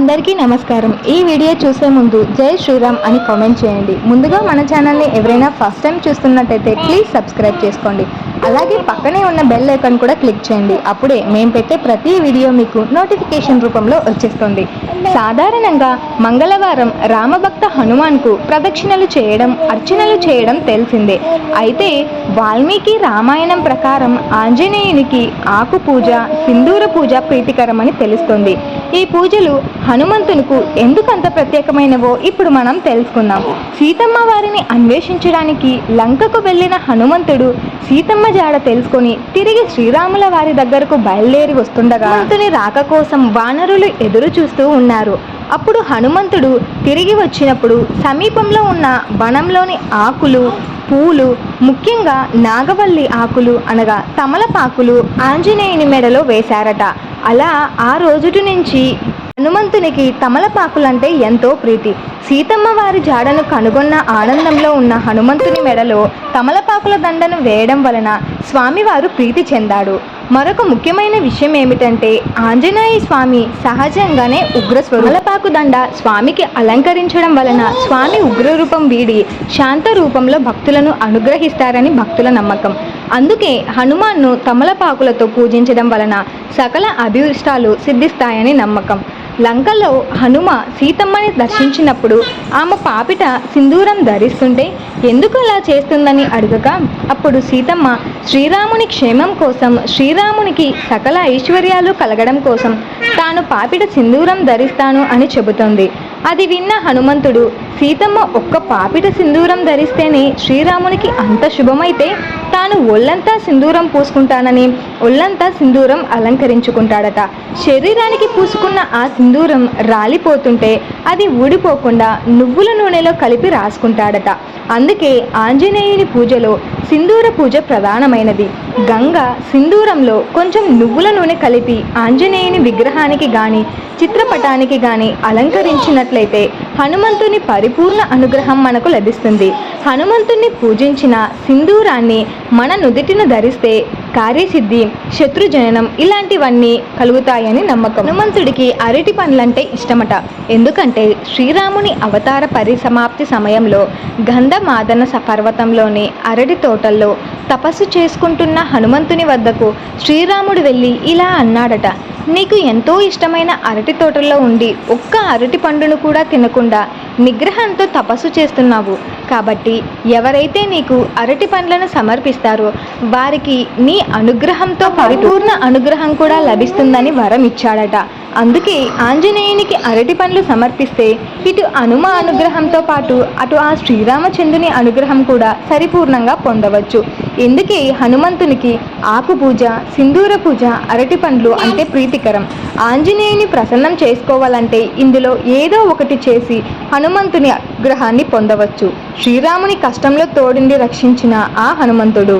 అందరికీ నమస్కారం. ఈ వీడియో చూసే ముందు జై శ్రీరామ్ అని కామెంట్ చేయండి. ముందుగా మన ఛానల్ని ఎవరైనా ఫస్ట్ టైం చూస్తున్నట్టయితే ప్లీజ్ సబ్స్క్రైబ్ చేసుకోండి. అలాగే పక్కనే ఉన్న బెల్ ఐకాన్ కూడా క్లిక్ చేయండి. అప్పుడే మేము పెట్టే ప్రతి వీడియో మీకు నోటిఫికేషన్ రూపంలో వచ్చేస్తుంది. సాధారణంగా మంగళవారం రామభక్త హనుమాన్కు ప్రదక్షిణలు చేయడం అర్చనలు చేయడం తెలిసిందే. అయితే వాల్మీకి రామాయణం ప్రకారం ఆంజనేయునికి ఆకు పూజ సింధూర పూజ ప్రీతికరమని తెలుస్తుంది. ఈ పూజలు హనుమంతునికి ఎందుకంత ప్రత్యేకమైనవో ఇప్పుడు మనం తెలుసుకుందాం. సీతమ్మ వారిని అన్వేషించడానికి లంకకు వెళ్ళిన హనుమంతుడు సీతమ్మ జాడ తెలుసుకొని తిరిగి శ్రీరాముల వారి దగ్గరకు బయలుదేరి వస్తుండగా హనుమంతుని రాక కోసం వానరులు ఎదురు చూస్తూ ఉన్నారు. అప్పుడు హనుమంతుడు తిరిగి వచ్చినప్పుడు సమీపంలో ఉన్న వనంలోని ఆకులు పూలు ముఖ్యంగా నాగవల్లి ఆకులు అనగా తమలపాకులు ఆంజనేయుని మెడలో వేశారట. అలా ఆ రోజుటి నుంచి హనుమంతునికి తమలపాకులంటే ఎంతో ప్రీతి. సీతమ్మ వారి జాడను కనుగొన్న ఆనందంలో ఉన్న హనుమంతుని మెడలో తమలపాకుల దండను వేయడం వలన స్వామివారు ప్రీతి చెందాడు. మరొక ముఖ్యమైన విషయం ఏమిటంటే ఆంజనేయ స్వామి సహజంగానే ఉగ్ర తమలపాకు దండ స్వామికి అలంకరించడం వలన స్వామి ఉగ్రరూపం వీడి శాంత రూపంలో భక్తులను అనుగ్రహిస్తారని భక్తుల నమ్మకం. అందుకే హనుమాన్ను తమలపాకులతో పూజించడం వలన సకల అభిష్టాలు సిద్ధిస్తాయని నమ్మకం. లంకలో హనుమ సీతమ్మని దర్శించినప్పుడు ఆమె పాపిట సింధూరం ధరిస్తుంటే ఎందుకు అలా చేస్తుందని అడగగా అప్పుడు సీతమ్మ శ్రీరాముని క్షేమం కోసం శ్రీరామునికి సకల ఐశ్వర్యాలు కలగడం కోసం తాను పాపిట సింధూరం ధరిస్తాను అని చెబుతుంది. అది విన్న హనుమంతుడు సీతమ్మ ఒక్క పాపిట సింధూరం ధరిస్తేనే శ్రీరామునికి అంత శుభమైతే తాను ఒళ్ళంతా సింధూరం పూసుకుంటానని ఒళ్ళంతా సింధూరం అలంకరించుకుంటాడట. శరీరానికి పూసుకున్న ఆ సింధూరం రాలిపోతుంటే అది ఊడిపోకుండా నువ్వుల నూనెలో కలిపి రాసుకుంటాడట. అందుకే ఆంజనేయుని పూజలో సింధూర పూజ ప్రధానమైనది. గంగ సింధూరంలో కొంచెం నువ్వుల నూనె కలిపి ఆంజనేయుని విగ్రహానికి గాని చిత్రపటానికి గాని అలంకరించినట్లయితే హనుమంతుని పరిపూర్ణ అనుగ్రహం మనకు లభిస్తుంది. హనుమంతుణ్ణి పూజించిన సింధూరాన్ని మన నుదుటిన ధరిస్తే కార్యసిద్ధి శత్రుజననం ఇలాంటివన్నీ కలుగుతాయని నమ్మకం. హనుమంతుడికి అరటి పండ్లంటే ఇష్టమట. ఎందుకంటే శ్రీరాముని అవతార పరిసమాప్తి సమయంలో గంధమాదన స పర్వతంలోని అరటి తోటల్లో తపస్సు చేసుకుంటున్న హనుమంతుని వద్దకు శ్రీరాముడు వెళ్ళి ఇలా అన్నాడట. నీకు ఎంతో ఇష్టమైన అరటి తోటల్లో ఉండి ఒక్క అరటి పండును కూడా తినకుండా నిగ్రహంతో తపస్సు చేస్తున్నావు. కాబట్టి ఎవరైతే నీకు అరటి పండ్లను సమర్పిస్తారో వారికి నీ అనుగ్రహంతో పరిపూర్ణ అనుగ్రహం కూడా లభిస్తుందని వరం ఇచ్చాడట. అందుకే ఆంజనేయునికి అరటి పండ్లు సమర్పిస్తే ఇటు హనుమ అనుగ్రహంతో పాటు అటు ఆ శ్రీరామచంద్రుని అనుగ్రహం కూడా పరిపూర్ణంగా పొందవచ్చు. ఎందుకే హనుమంతునికి ఆకు పూజ సింధూర పూజ అరటి పండ్లు అంటే ప్రీతికరం. ఆంజనేయుని ప్రసన్నం చేసుకోవాలంటే ఇందులో ఏదో ఒకటి చేసి హనుమంతుని అనుగ్రహాన్ని పొందవచ్చు. శ్రీరాముని కష్టంలో తోడిండి రక్షించిన ఆ హనుమంతుడు.